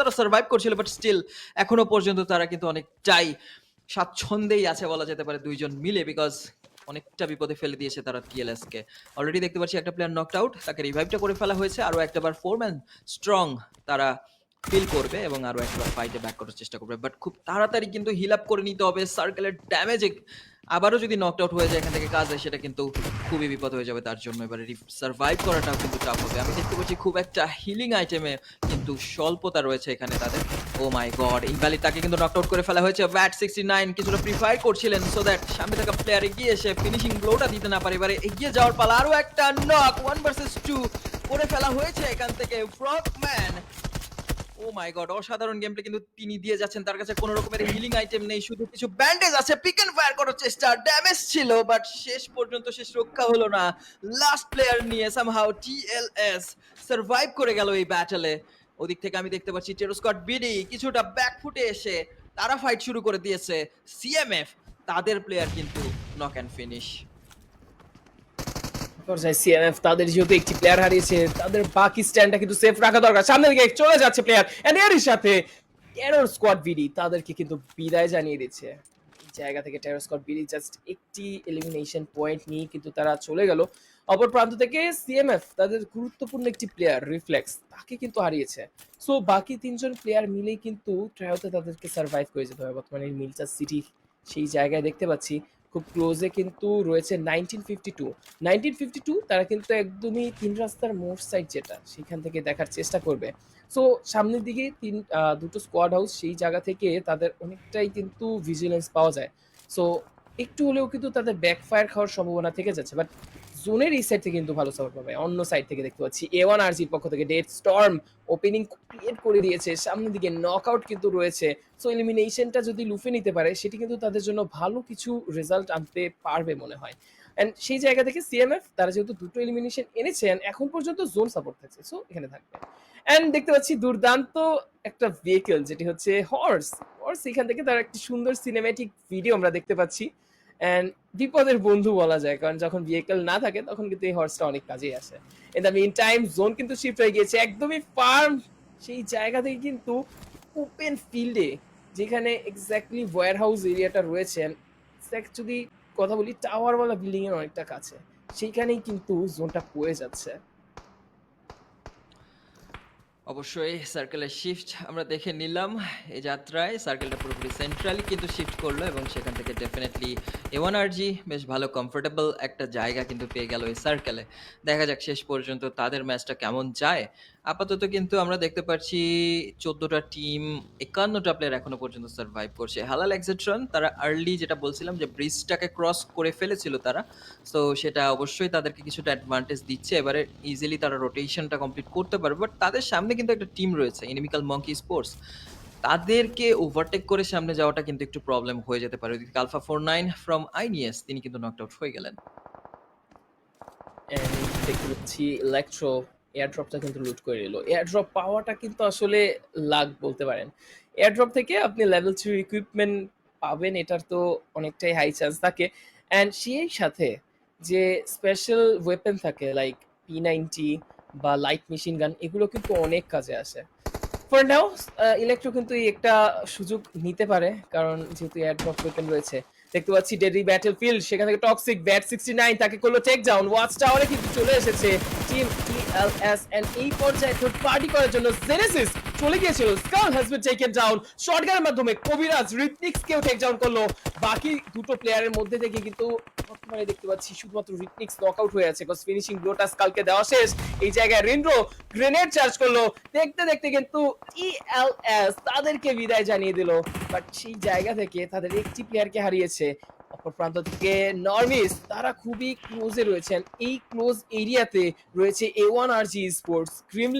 তারা সার্ভাইভ করছিল but still এখনও পর্যন্ত তারা কিন্তু অনেকটাই স্বাচ্ছন্দ্যেই আছে বলা যেতে পারে দুইজন মিলে বিকজ অনেকটা বিপদে ফেলে দিয়েছে তারা টিএলএস কে অলরেডি দেখতে পাচ্ছি একটা প্লেয়ার নকড আউট তাকে রিভাইভটা করে ফেলা হয়েছে আরও একটাবার ফোর ম্যান স্ট্রং তারা ফিল করবে এবং আরও একবার ফাইটে ব্যাক করার চেষ্টা করবে। বাট খুব তাড়াতাড়ি কিন্তু হিল আপ করে নিতে হবে সার্কেলের ড্যামেজে আবারও যদি নকড আউট হয়ে যায় এখান থেকে কাজ হয়, সেটা কিন্তু খুবই বিপদ হয়ে যাবে তার জন্য। এবারে সার্ভাইভ করাটাও কিন্তু টাফ হবে। আমি দেখতে পাচ্ছি খুব একটা হিলিং আইটেমে কিন্তু স্বল্পতা রয়েছে এখানে তাদের। ও মাই গড ইনভ্যালি তাকে কিন্তু নকড আউট করে ফেলা হয়েছে। ব্যাট সিক্সটি নাইন কিছুটা প্রিফায়ার করছিলেন সো দ্যাট সামনে থাকা প্লেয়ার এগিয়ে এসে ফিনিশিং ব্লোটা দিতে না পারে। এবারে এগিয়ে যাওয়ার পালা আরও একটা নক ওয়ান ভার্সেস টু করে ফেলা হয়েছে এখান থেকে ফ্রকম্যান ও মাই গড অসাধারণ গেমপ্লে কিন্তু তিনি দিয়ে যাচ্ছেন। তার কাছে কোনো রকমের হিলিং আইটেম নেই, শুধু কিছু ব্যান্ডেজ আছে। পিক এন্ড ফায়ার করার চেষ্টা ড্যামেজ ছিল বাট শেষ পর্যন্ত শেষ রক্ষা হলো না। লাস্ট প্লেয়ার নিয়ে সামহাউ টিএলএস সার্ভাইভ করে গেল এই ব্যাটলে ওদিক থেকে আমি দেখতে পাচ্ছি টেরোস্কট বিডি কিছুটা ব্যাক ফুটে এসে তারা ফাইট শুরু করে দিয়েছে সিএমএফ তাদের প্লেয়ার কিন্তু নক অ্যান্ড ফিনিশ সিএমএফ তাদের যেহেতু একটি প্লেয়ার হারিয়েছে, তাদের বাকি স্ট্যান্ডটা কিন্তু সেফ রাখা দরকার। দিকে চলে যাচ্ছে প্লেয়ার এন্ড সাথে টেরর স্কোয়াড বিডি তাদেরকে কিন্তু বিদায় জানিয়ে দিচ্ছে। জায়গা থেকে টেরর স্কট বিলি জাস্ট একটি এলিমিনেশন পয়েন্ট নিয়ে কিন্তু তারা চলে গেল। অপর প্রান্ত থেকে সিএমএফ তাদের গুরুত্বপূর্ণ একটি প্লেয়ার রিফ্লেক্স তাকে কিন্তু হারিয়েছে। সো বাকি তিনজন প্লেয়ার মিলেই কিন্তু ট্রায়োতে তাদেরকে সার্ভাইভ করে যেতে হবে। বর্তমানে মিলচার সিটি সেই জায়গায় দেখতে পাচ্ছি। খুব ক্লোজে কিন্তু রয়েছে nineteen fifty two nineteen fifty two তারা কিন্তু একদমই তিন রাস্তার মোড় সাইড যেটা, সেখান থেকে দেখার চেষ্টা করবে। সো সামনের দিকে তিন দুটো স্কোয়াড হাউস সেই জায়গা থেকে তাদের অনেকটাই কিন্তু ভিজিলেন্স পাওয়া যায়। সো একটু হলেও কিন্তু তাদের ব্যাকফায়ার খাওয়ার সম্ভাবনা থেকে যাচ্ছে। বাট জোনের এই সাইড থেকে কিন্তু ভালো সাপোর্ট পাবে। অন্য সাইড থেকে দেখতে পাচ্ছি এ ওয়ান আরজির পক্ষ থেকে ডেড স্টর্ম ওপেনিং ক্রিয়েট করে দিয়েছে। সামনের দিকে নকআউট কিন্তু রয়েছে। সো এলিমিনেশনটা যদি লুফে নিতে পারে, সেটি কিন্তু তাদের জন্য ভালো কিছু রেজাল্ট আনতে পারবে মনে হয়। অ্যান্ড সেই জায়গা থেকে সিএমএফ তারা যেহেতু দুটো এলিমিনেশন এনেছেন এখন পর্যন্ত জোন সাপোর্ট থাকছে। সো এখানে থাকবে। অ্যান্ড দেখতে পাচ্ছি দুর্দান্ত একটা ভেহিকেল যেটি হচ্ছে হর্স হর্স এখান থেকে তার একটি সুন্দর সিনেমেটিক ভিডিও আমরা দেখতে পাচ্ছি। অ্যান্ড বিপদের বন্ধু বলা যায়, কারণ যখন ভেহিকেল না থাকে, তখন কিন্তু এই হর্সটা অনেক কাজেই আসে। In the mean time zone কিন্তু শিফট হয়ে গিয়েছে, একদমই ফার্ম সেই জায়গা থেকে কিন্তু ওপেন ফিল্ডে যেখানে এক্স্যাক্টলি ওয়্যার হাউস এরিয়াটা রয়েছে যদি কথা বলি টাওয়ারওয়ালা বিল্ডিং এর অনেকটা কাছে, সেইখানেই কিন্তু জোনটা পড়ে যাচ্ছে। অবশ্যই সার্কেলের শিফট আমরা দেখে নিলাম এই যাত্রায়। সার্কেলটা পুরোপুরি সেন্ট্রালি কিন্তু শিফট করল এবং সেখান থেকে ডেফিনেটলি এওয়ান আরজি বেশ ভালো কমফোর্টেবল একটা জায়গা কিন্তু পেয়ে গেল এই সার্কেলে দেখা যাক শেষ পর্যন্ত তাদের ম্যাচটা কেমন যায়। আপাতত কিন্তু আমরা দেখতে পাচ্ছি চোদ্দোটা টিম একান্নটা প্লেয়ার এখনও পর্যন্ত সার্ভাইভ করছে। হালাল এক্সেট্রন তারা আর্লি যেটা বলছিলাম যে ব্রিজটাকে ক্রস করে ফেলেছিল তারা। তো সেটা অবশ্যই তাদেরকে কিছুটা অ্যাডভান্টেজ দিচ্ছে। এবারে ইজিলি তারা রোটেশনটা কমপ্লিট করতে পারবে। বাট তাদের সামনে কিন্তু একটা টিম রয়েছে এনিমিক্যাল মঙ্কি স্পোর্টস তাদেরকে ওভারটেক করে সামনে যাওয়াটা কিন্তু একটু প্রবলেম হয়ে যেতে পারে। ওদিকে alpha four nine from INS তিনি কিন্তু নকড আউট হয়ে গেলেন। ইলেকট্রো এয়ারড্রপটা কিন্তু লুট করে নিল। এয়ারড্রপ পাওয়াটা কিন্তু আসলে লাগ বলতে পারেন। এয়ারড্রপ থেকে আপনি লেভেল থ্রি ইকুইপমেন্ট পাবেন, এটার তো অনেকটাই হাই চান্স থাকে। অ্যান্ড সেই সাথে যে স্পেশাল ওয়েপেন থাকে লাইক পি নাইনটি বা লাইট মেশিন গান এগুলো কিন্তু অনেক কাজে আসে। ফর নাও ইলেকট্রো কিন্তু একটা সুযোগ নিতে পারে, কারণ যেহেতু এয়ারড্রপ ওয়েপেন রয়েছে, দেখতে পাচ্ছি ডেডি ব্যাটেল ফিল্ড সেখান থেকে টক্সিক ব্যাট সিক্সটি নাইন তাকে করল টেক ডাউন ওয়াচ টাওয়ারে কিন্তু চলে এসেছে। টিম টিএলএস এন্ড এই পর্যায়ে থার্ড পার্টি করার জন্য জেনেসিস চলে গিয়েছিল। Skull has been taken down শটগানের মাধ্যমে কবিরাজ টেক ডাউন করল। বাকি দুটো প্লেয়ারের মধ্যে থেকে কিন্তু বর্তমানে দেখতে পাচ্ছি শুধুমাত্র রিটনিক্স হয়ে আছে। বিকজ ফিনিশিং ব্লোটা স্কালকে দেওয়া শেষ। এই জায়গায় রিন্ড্রো গ্রেনেড চার্জ করল। দেখতে দেখতে কিন্তু টিএলএস তাদেরকে বিদায় জানিয়ে দিল। বাট সেই জায়গা থেকে তাদের একটি প্লেয়ারকে হারিয়েছে। অপর প্রান্ত থেকে নর্মিস, তারা খুবই ক্লোজে রয়েছেন। এই ক্লোজ এরিয়াতে রয়েছে এ ওয়ান আর জি স্পোর্টস গ্রিমলি